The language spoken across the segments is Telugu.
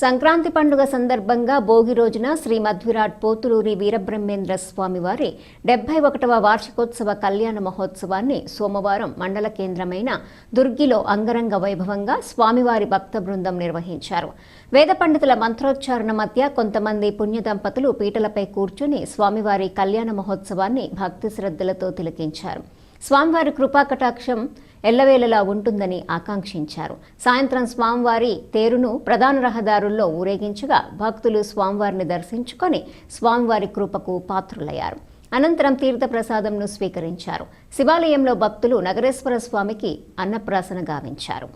సంక్రాంతి పండుగ సందర్భంగా భోగి రోజున శ్రీ మధ్విరాట్ పోతులూరి వీరబ్రహ్మేంద్ర స్వామివారి డెబ్బై ఒకటవ వార్షికోత్సవ కళ్యాణ మహోత్సవాన్ని సోమవారం మండల కేంద్రమైన దుర్గిలో అంగరంగ వైభవంగా స్వామివారి భక్త బృందం నిర్వహించారు. వేద పండితుల మంత్రోచ్చారణ మధ్య కొంతమంది పుణ్య దంపతులు పీటలపై కూర్చుని స్వామివారి కళ్యాణ మహోత్సవాన్ని భక్తి శ్రద్ధలతో తిలకించారు. స్వామివారి కృపాకటాక్షం ఎల్లవేళలా ఉంటుందని ఆకాంక్షించారు. సాయంత్రం స్వామివారి తేరును ప్రధాన రహదారుల్లో ఊరేగించగా భక్తులు స్వామివారిని దర్శించుకొని స్వామివారి కృపకు పాత్రులయ్యారు. అనంతరం తీర్థప్రసాదంను స్వీకరించారు. శివాలయంలో భక్తులు నగరేశ్వర స్వామికి అన్నప్రాసన గావించారు.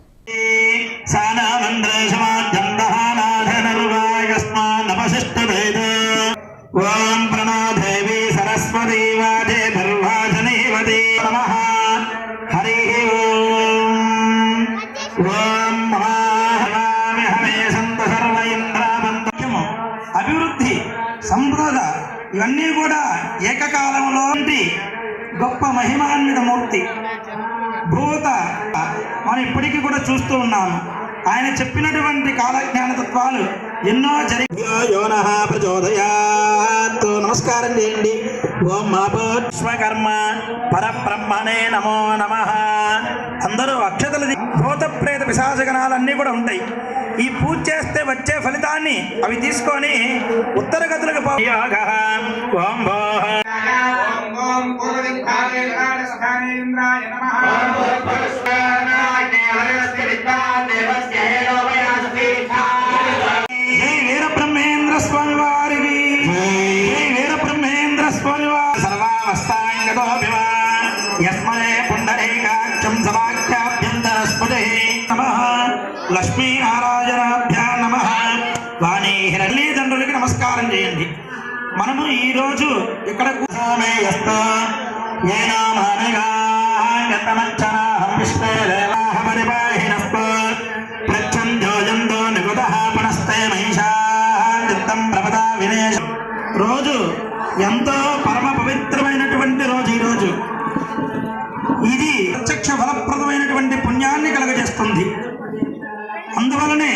ఓం ప్రణాదేవి సరస్వతి అభివృద్ధి సంపద ఇవన్నీ కూడా ఏకకాలంలో గొప్ప మహిమాన్విత మూర్తి భూత మనం ఇప్పటికీ కూడా చూస్తూ ఉన్నాము. ఆయన చెప్పినటువంటి కాలజ్ఞాన తత్వాలు ఎన్నో జరిగి యోన నమస్కారం చేయండి. ఓం మాపోష్మకర్మ పరబ్రహ్మణే నమో నమ. అందరూ అక్షతలు భూత ప్రేత పిశాచగణాలన్నీ కూడా ఉంటాయి. ఈ పూజ చేస్తే వచ్చే ఫలితాన్ని అవి తీసుకొని ఉత్తర గతులకు ఓం యోగః. ఓం ఓం పూర్వదిక్కాలేంద్రాయ నమః. రోజు ఇక్కడ కూర్చోమేయస్తో ఏనామానగాయతమచ్చనాహం విశ్వే దేవాహ పరిపాహినస్తో. ప్రచ్ఛందో జంతో నిగుతః పునస్తే మహిషాంతం ప్రపదా వినేశం. రోజు ఎంతో పరమ పవిత్రమైనటువంటి రోజు. ఉంది అందువలనే